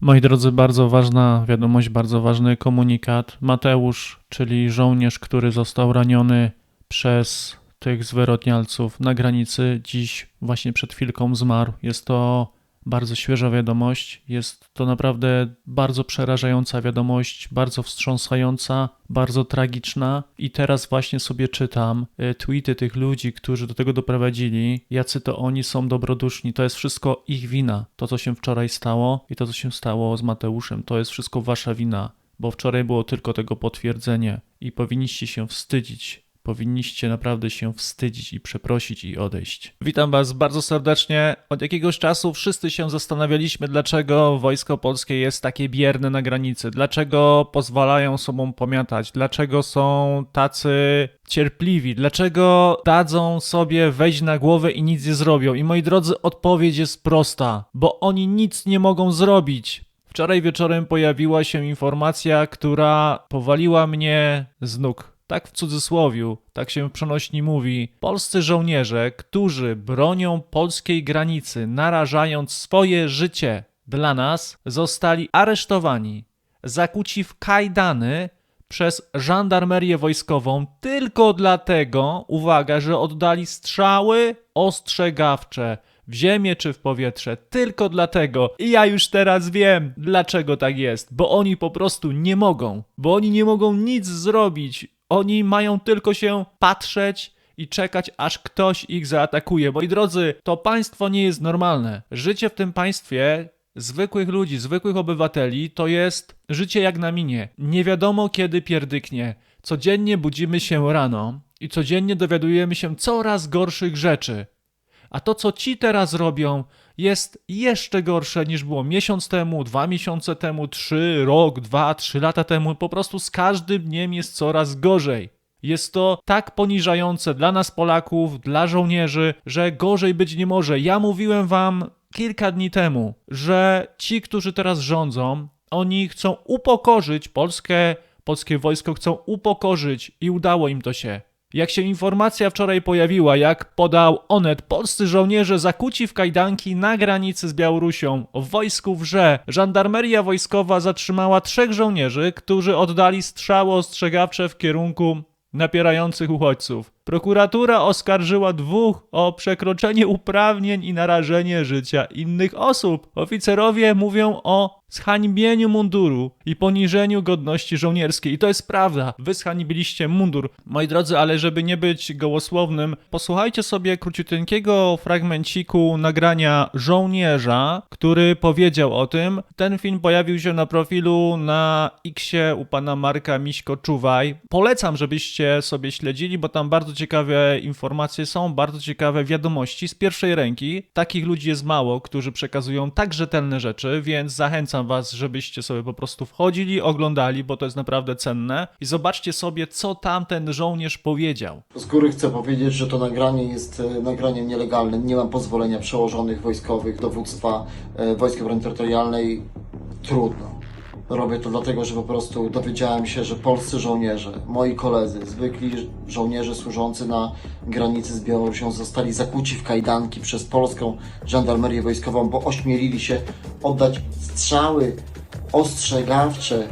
Moi drodzy, bardzo ważna wiadomość, bardzo ważny komunikat. Mateusz, czyli żołnierz, który został raniony przez tych zwyrodnialców na granicy, dziś właśnie przed chwilką zmarł. Jest to bardzo świeża wiadomość. Jest to naprawdę bardzo przerażająca wiadomość, bardzo wstrząsająca, bardzo tragiczna. I teraz właśnie sobie czytam e, tweety tych ludzi, którzy do tego doprowadzili, jacy to oni są dobroduszni. To jest wszystko ich wina. To, co się wczoraj stało i to, co się stało z Mateuszem, to jest wszystko wasza wina. Bo wczoraj było tylko tego potwierdzenie i powinniście się wstydzić Powinniście naprawdę się wstydzić i przeprosić i odejść. Witam Was bardzo serdecznie. Od jakiegoś czasu wszyscy się zastanawialiśmy, dlaczego wojsko polskie jest takie bierne na granicy, dlaczego pozwalają sobą pomiatać, dlaczego są tacy cierpliwi, dlaczego dadzą sobie wejść na głowę i nic nie zrobią. I moi drodzy, odpowiedź jest prosta, bo oni nic nie mogą zrobić. Wczoraj wieczorem pojawiła się informacja, która powaliła mnie z nóg tak w cudzysłowiu, tak się przenośni mówi, polscy żołnierze, którzy bronią polskiej granicy, narażając swoje życie dla nas, zostali aresztowani, zakuci w kajdany przez żandarmerię wojskową tylko dlatego, uwaga, że oddali strzały ostrzegawcze w ziemię czy w powietrze, tylko dlatego. I ja już teraz wiem, dlaczego tak jest, bo oni po prostu nie mogą, bo oni nie mogą nic zrobić oni mają tylko się patrzeć i czekać, aż ktoś ich zaatakuje. Moi drodzy, to państwo nie jest normalne. Życie w tym państwie zwykłych ludzi, zwykłych obywateli to jest życie jak na minie. Nie wiadomo kiedy pierdyknie. Codziennie budzimy się rano i codziennie dowiadujemy się coraz gorszych rzeczy. A to, co ci teraz robią, jest jeszcze gorsze niż było miesiąc temu, dwa miesiące temu, trzy, rok, dwa, trzy lata temu. Po prostu z każdym dniem jest coraz gorzej. Jest to tak poniżające dla nas Polaków, dla żołnierzy, że gorzej być nie może. Ja mówiłem wam kilka dni temu, że ci, którzy teraz rządzą, oni chcą upokorzyć Polskę, polskie wojsko chcą upokorzyć i udało im to się. Jak się informacja wczoraj pojawiła, jak podał Onet, polscy żołnierze zakuci w kajdanki na granicy z Białorusią w wojsku wrze. Żandarmeria wojskowa zatrzymała trzech żołnierzy, którzy oddali strzały ostrzegawcze w kierunku napierających uchodźców. Prokuratura oskarżyła dwóch o przekroczenie uprawnień i narażenie życia innych osób. Oficerowie mówią o zhańbieniu munduru i poniżeniu godności żołnierskiej. I to jest prawda. Wy zhańbiliście mundur. Moi drodzy, ale żeby nie być gołosłownym, posłuchajcie sobie króciuteńkiego fragmenciku nagrania żołnierza, który powiedział o tym. Ten film pojawił się na profilu na Xie u pana Marka Miśko Czuwaj. Polecam, żebyście sobie śledzili, bo tam bardzo ciekawe informacje są, bardzo ciekawe wiadomości z pierwszej ręki. Takich ludzi jest mało, którzy przekazują tak rzetelne rzeczy, więc zachęcam was, żebyście sobie po prostu wchodzili, oglądali, bo to jest naprawdę cenne i zobaczcie sobie, co tamten żołnierz powiedział. Z góry chcę powiedzieć, że to nagranie jest e, nagraniem nielegalnym. Nie mam pozwolenia przełożonych wojskowych, dowództwa e, Wojsk Obrony Terytorialnej. Trudno. Robię to dlatego, że po prostu dowiedziałem się, że polscy żołnierze, moi koledzy, zwykli żołnierze służący na granicy z Białorusią zostali zakuci w kajdanki przez polską żandarmerię wojskową, bo ośmielili się oddać strzały ostrzegawcze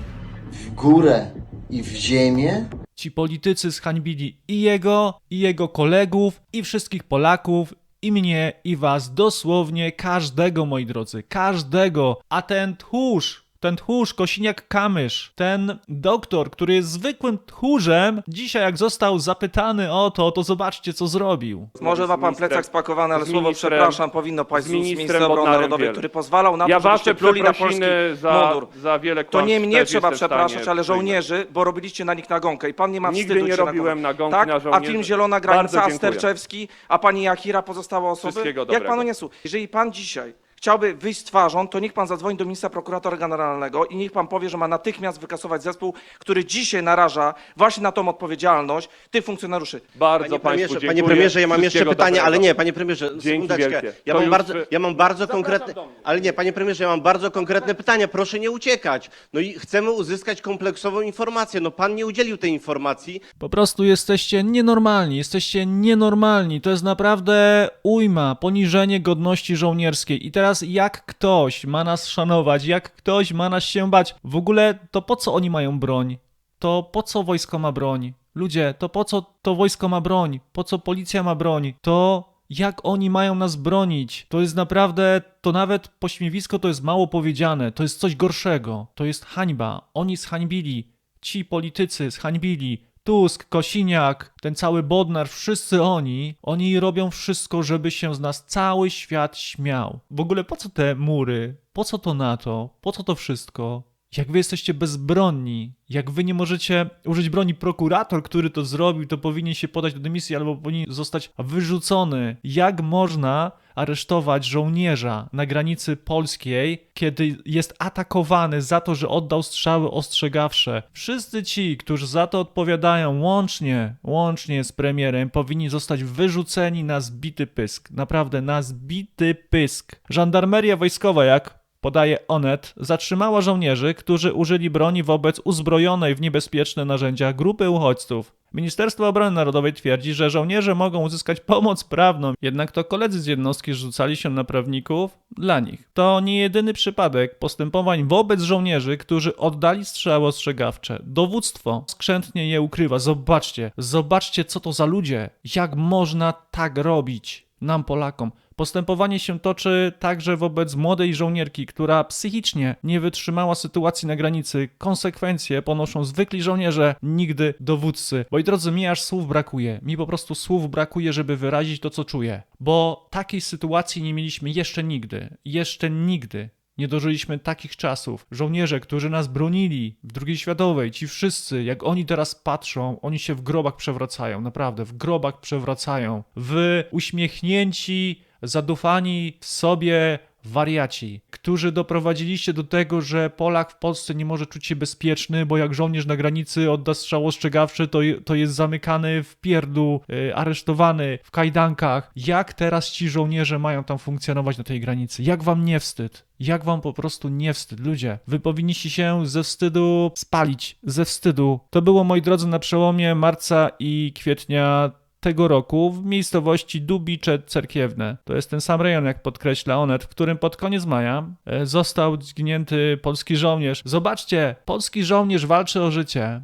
w górę i w ziemię Ci politycy zhańbili i jego, i jego kolegów, i wszystkich Polaków, i mnie, i was, dosłownie każdego, moi drodzy, każdego. A ten tchórz, ten tchórz, Kosiniak-Kamysz, ten doktor, który jest zwykłym tchórzem, dzisiaj jak został zapytany o to, to zobaczcie, co zrobił. Może ma pan ministrem- plecak spakowany, ale słowo przepraszam powinno paść z z ministra obrony narodowej, który pozwalał na Ja to, żebyście wasze pluli na polski za, mundur. za wiele To nie mnie trzeba przepraszać, ale żołnierzy, bo robiliście na nich nagonkę i pan nie ma Nigdy wstydu nie się robiłem nagonki. tak? na A żołnierzy. film Zielona Granica. Sterczewski, a pani Jachira, pozostałe osoby? Wszystkiego Jak panu nie słucha? Jeżeli pan dzisiaj chciałby wyjść z twarzą, to niech pan zadzwoni do ministra prokuratora generalnego i niech pan powie, że ma natychmiast wykasować zespół, który dzisiaj naraża właśnie na tą odpowiedzialność tych funkcjonariuszy. Bardzo Panie państwu premierze, dziękuję. panie premierze, ja mam jeszcze Wszystkiego pytanie, dobrego. ale nie, panie premierze, Dzięki sekundeczkę. wielkie. Ja To mam, już bardzo, wy- ja mam bardzo konkretne, do mnie. ale nie, panie premierze, ja mam bardzo konkretne pytanie, proszę nie uciekać. No i chcemy uzyskać kompleksową informację, no pan nie udzielił tej informacji, Po prostu jesteście nienormalni, jesteście nienormalni. To jest naprawdę ujma, poniżenie godności żołnierskiej. I teraz teraz jak ktoś ma nas szanować, jak ktoś ma nas się bać? W ogóle to po co oni mają broń? To po co wojsko ma broń? Ludzie, to po co to wojsko ma broń? Po co policja ma broń? To jak oni mają nas bronić? To jest naprawdę, to nawet pośmiewisko to jest mało powiedziane, to jest coś gorszego, to jest hańba. Oni zhańbili, ci politycy zhańbili, Tusk, Kosiniak, ten cały Bodnar, wszyscy oni, oni robią wszystko, żeby się z nas cały świat śmiał. W ogóle po co te mury? Po co to NATO? Po co to wszystko? Jak wy jesteście bezbronni, jak wy nie możecie użyć broni, prokurator, który to zrobił, to powinien się podać do dymisji albo powinien zostać wyrzucony. Jak można aresztować żołnierza na granicy polskiej, kiedy jest atakowany za to, że oddał strzały ostrzegawcze? Wszyscy ci, którzy za to odpowiadają, łącznie, łącznie z premierem, powinni zostać wyrzuceni na zbity pysk. Naprawdę, na zbity pysk. Żandarmeria wojskowa, jak podaje Onet, zatrzymała żołnierzy, którzy użyli broni wobec uzbrojonej w niebezpieczne narzędzia grupy uchodźców. Ministerstwo Obrony Narodowej twierdzi, że żołnierze mogą uzyskać pomoc prawną, jednak to koledzy z jednostki rzucali się na prawników dla nich. To nie jedyny przypadek postępowań wobec żołnierzy, którzy oddali strzały ostrzegawcze. Dowództwo skrzętnie je ukrywa. Zobaczcie, zobaczcie co to za ludzie. Jak można tak robić nam Polakom? Postępowanie się toczy także wobec młodej żołnierki, która psychicznie nie wytrzymała sytuacji na granicy. Konsekwencje ponoszą zwykli żołnierze, nigdy dowódcy. Moi drodzy, mi aż słów brakuje. Mi po prostu słów brakuje, żeby wyrazić to, co czuję. Bo takiej sytuacji nie mieliśmy jeszcze nigdy. Jeszcze nigdy. Nie dożyliśmy takich czasów. Żołnierze, którzy nas bronili w II światowej, ci wszyscy, jak oni teraz patrzą, oni się w grobach przewracają, naprawdę, w grobach przewracają. W uśmiechnięci, zadufani w sobie wariaci, którzy doprowadziliście do tego, że Polak w Polsce nie może czuć się bezpieczny, bo jak żołnierz na granicy odda strzał ostrzegawczy, to, to jest zamykany w pierdlu, y, aresztowany w kajdankach. Jak teraz ci żołnierze mają tam funkcjonować na tej granicy? Jak wam nie wstyd? Jak wam po prostu nie wstyd, ludzie? Wy powinniście się ze wstydu spalić, ze wstydu. To było, moi drodzy, na przełomie marca i kwietnia tego roku w miejscowości Dubicze Cerkiewne. To jest ten sam rejon, jak podkreśla Onet, w którym pod koniec maja e, został zginięty polski żołnierz. Zobaczcie, polski żołnierz walczy o życie,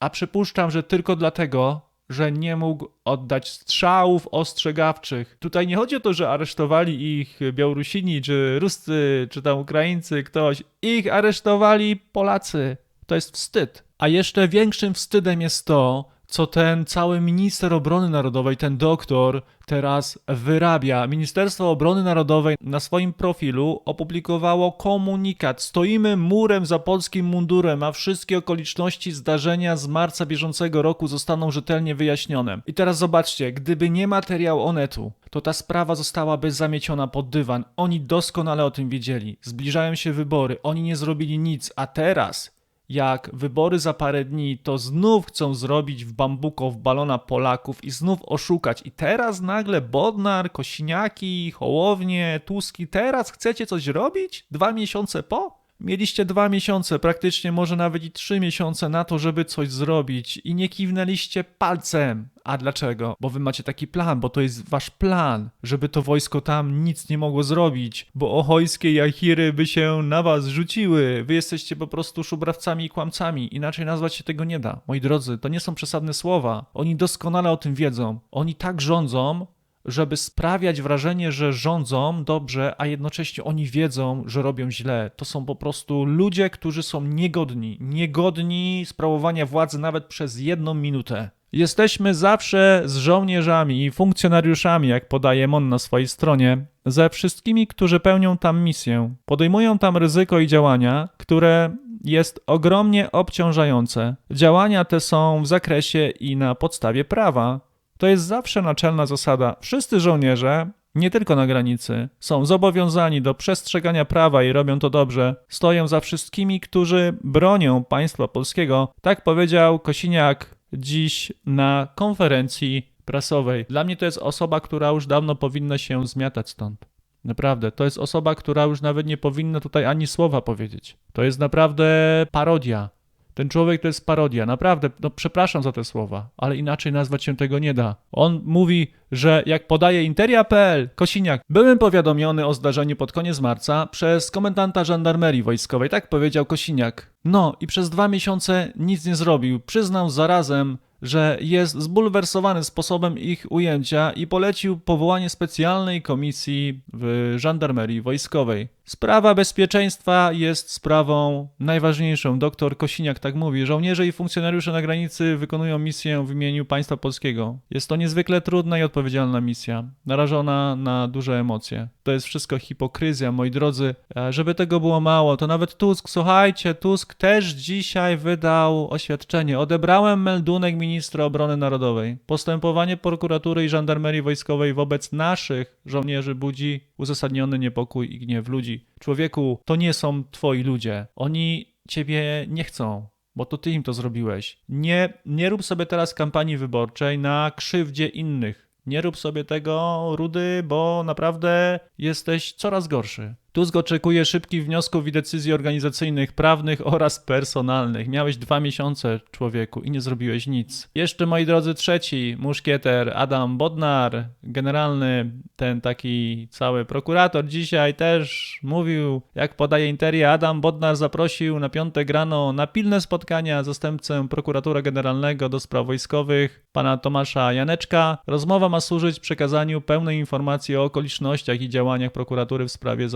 a przypuszczam, że tylko dlatego, że nie mógł oddać strzałów ostrzegawczych. Tutaj nie chodzi o to, że aresztowali ich Białorusini, czy Ruscy, czy tam Ukraińcy, ktoś. Ich aresztowali Polacy. To jest wstyd. A jeszcze większym wstydem jest to, co ten cały minister obrony narodowej, ten doktor, teraz wyrabia. Ministerstwo Obrony Narodowej na swoim profilu opublikowało komunikat. Stoimy murem za polskim mundurem, a wszystkie okoliczności zdarzenia z marca bieżącego roku zostaną rzetelnie wyjaśnione. I teraz zobaczcie, gdyby nie materiał Onetu, to ta sprawa zostałaby zamieciona pod dywan. Oni doskonale o tym wiedzieli. Zbliżają się wybory, oni nie zrobili nic, a teraz jak wybory za parę dni, to znów chcą zrobić w bambuko w balona Polaków i znów oszukać. I teraz nagle Bodnar, Kosiniaki, Hołownie, Tuski, teraz chcecie coś robić? Dwa miesiące po? Mieliście dwa miesiące, praktycznie może nawet i trzy miesiące na to, żeby coś zrobić i nie kiwnęliście palcem. A dlaczego? Bo wy macie taki plan, bo to jest wasz plan, żeby to wojsko tam nic nie mogło zrobić, bo ochojskie jachiry by się na was rzuciły. Wy jesteście po prostu szubrawcami i kłamcami, inaczej nazwać się tego nie da. Moi drodzy, to nie są przesadne słowa. Oni doskonale o tym wiedzą. Oni tak rządzą, żeby sprawiać wrażenie, że rządzą dobrze, a jednocześnie oni wiedzą, że robią źle. To są po prostu ludzie, którzy są niegodni, niegodni sprawowania władzy nawet przez jedną minutę. Jesteśmy zawsze z żołnierzami i funkcjonariuszami, jak podaje MON na swojej stronie, ze wszystkimi, którzy pełnią tam misję. Podejmują tam ryzyko i działania, które jest ogromnie obciążające. Działania te są w zakresie i na podstawie prawa. To jest zawsze naczelna zasada. Wszyscy żołnierze, nie tylko na granicy, są zobowiązani do przestrzegania prawa i robią to dobrze. Stoją za wszystkimi, którzy bronią państwa polskiego. Tak powiedział Kosiniak dziś na konferencji prasowej. Dla mnie to jest osoba, która już dawno powinna się zmiatać stąd. Naprawdę, to jest osoba, która już nawet nie powinna tutaj ani słowa powiedzieć. To jest naprawdę parodia. Ten człowiek to jest parodia, naprawdę, no przepraszam za te słowa, ale inaczej nazwać się tego nie da. On mówi, że jak podaje interia.pl, Kosiniak, byłem powiadomiony o zdarzeniu pod koniec marca przez komendanta żandarmerii wojskowej, tak powiedział Kosiniak. No i przez dwa miesiące nic nie zrobił, przyznał zarazem, że jest zbulwersowany sposobem ich ujęcia i polecił powołanie specjalnej komisji w żandarmerii wojskowej. Sprawa bezpieczeństwa jest sprawą najważniejszą. Doktor Kosiniak tak mówi. Żołnierze i funkcjonariusze na granicy wykonują misję w imieniu państwa polskiego. Jest to niezwykle trudna i odpowiedzialna misja, narażona na duże emocje. To jest wszystko hipokryzja, moi drodzy. E, Żeby tego było mało, to nawet Tusk, słuchajcie, Tusk też dzisiaj wydał oświadczenie. Odebrałem meldunek ministra obrony narodowej. Postępowanie prokuratury i żandarmerii wojskowej wobec naszych żołnierzy budzi uzasadniony niepokój i gniew ludzi. Człowieku, to nie są twoi ludzie. Oni ciebie nie chcą. Bo to ty im to zrobiłeś. Nie, nie rób sobie teraz kampanii wyborczej na krzywdzie innych. Nie rób sobie tego, Rudy, bo naprawdę jesteś coraz gorszy. Tusk oczekuje szybkich wniosków i decyzji organizacyjnych, prawnych oraz personalnych. Miałeś dwa miesiące, człowieku, i nie zrobiłeś nic. Jeszcze, moi drodzy, trzeci muszkieter, Adam Bodnar, generalny, ten taki cały prokurator, dzisiaj też mówił, jak podaje Interia, Adam Bodnar zaprosił na piątek rano na pilne spotkania zastępcę prokuratora generalnego do spraw wojskowych, pana Tomasza Janeczka. Rozmowa ma służyć przekazaniu pełnej informacji o okolicznościach i działaniach prokuratury w sprawie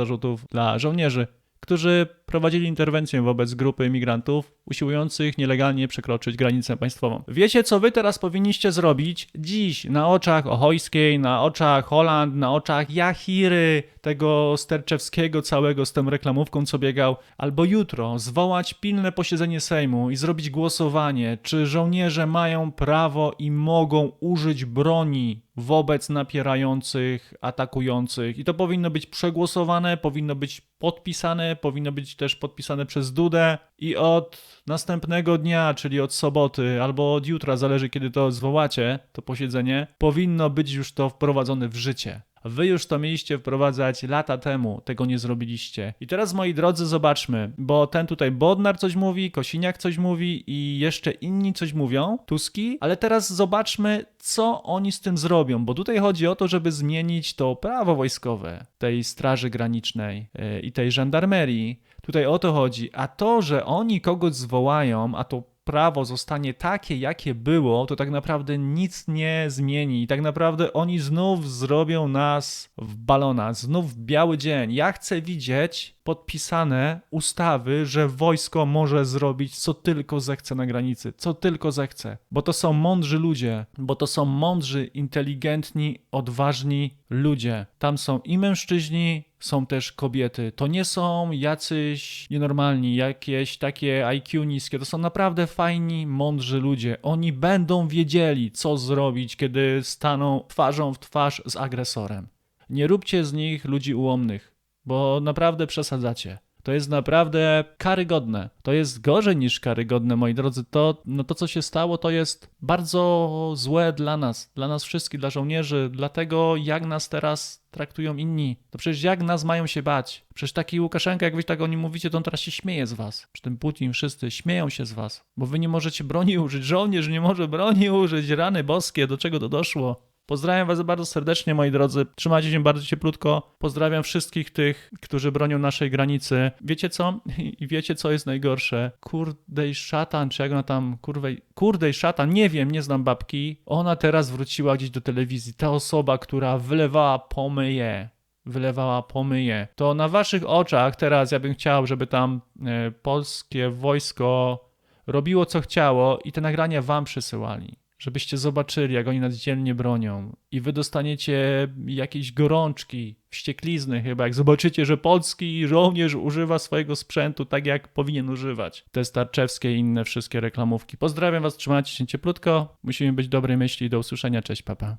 dla żołnierzy, którzy prowadzili interwencję wobec grupy migrantów usiłujących nielegalnie przekroczyć granicę państwową. Wiecie, co wy teraz powinniście zrobić dziś na oczach Ochojskiej, na oczach Holand, na oczach Jachiry, tego Sterczewskiego całego z tą reklamówką, co biegał, albo jutro zwołać pilne posiedzenie Sejmu i zrobić głosowanie, czy żołnierze mają prawo i mogą użyć broni wobec napierających, atakujących. I to powinno być przegłosowane, powinno być podpisane, powinno być też podpisane przez Dudę i od następnego dnia, czyli od soboty albo od jutra, zależy kiedy to zwołacie, to posiedzenie, powinno być już to wprowadzone w życie. Wy już to mieliście wprowadzać lata temu, tego nie zrobiliście. I teraz, moi drodzy, zobaczmy, bo ten tutaj Bodnar coś mówi, Kosiniak coś mówi i jeszcze inni coś mówią, Tuski, ale teraz zobaczmy, co oni z tym zrobią, bo tutaj chodzi o to, żeby zmienić to prawo wojskowe tej Straży Granicznej yy, i tej żandarmerii. Tutaj o to chodzi. A to, że oni kogoś zwołają, a to prawo zostanie takie, jakie było, to tak naprawdę nic nie zmieni. I tak naprawdę oni znów zrobią nas w balona, znów w biały dzień. Ja chcę widzieć podpisane ustawy, że wojsko może zrobić co tylko zechce na granicy, co tylko zechce, bo to są mądrzy ludzie, bo to są mądrzy, inteligentni, odważni ludzie. Tam są i mężczyźni, są też kobiety. To nie są jacyś nienormalni, jakieś takie IQ niskie. To są naprawdę fajni, mądrzy ludzie. Oni będą wiedzieli, co zrobić, kiedy staną twarzą w twarz z agresorem. Nie róbcie z nich ludzi ułomnych, bo naprawdę przesadzacie. To jest naprawdę karygodne. To jest gorzej niż karygodne, moi drodzy. To, no to, co się stało, to jest bardzo złe dla nas, dla nas wszystkich, dla żołnierzy, dla tego, jak nas teraz traktują inni. To przecież jak nas mają się bać? Przecież taki Łukaszenka, jak wy tak o nim mówicie, to on teraz się śmieje z was. Przy tym Putin, wszyscy śmieją się z was, bo wy nie możecie broni użyć. Żołnierz nie może broni użyć. Rany boskie, do czego to doszło? Pozdrawiam Was bardzo serdecznie, moi drodzy. Trzymajcie się bardzo cieplutko. Pozdrawiam wszystkich tych, którzy bronią naszej granicy. Wiecie co? I wiecie, co jest najgorsze? Kurdej szatan, czy jak ona tam, kurwej, kurdej szatan, nie wiem, nie znam babki. Ona teraz wróciła gdzieś do telewizji. Ta osoba, która wylewała pomyje wylewała pomyje. To na waszych oczach teraz ja bym chciał, żeby tam e, polskie wojsko robiło co chciało i te nagrania wam przesyłali żebyście zobaczyli, jak oni nas dzielnie bronią. I wy dostaniecie jakieś gorączki, wścieklizny chyba, jak zobaczycie, że polski żołnierz używa swojego sprzętu tak, jak powinien używać. Te starczewskie i inne wszystkie reklamówki. Pozdrawiam was, trzymajcie się cieplutko. Musimy być dobrej myśli. Do usłyszenia. Cześć, papa.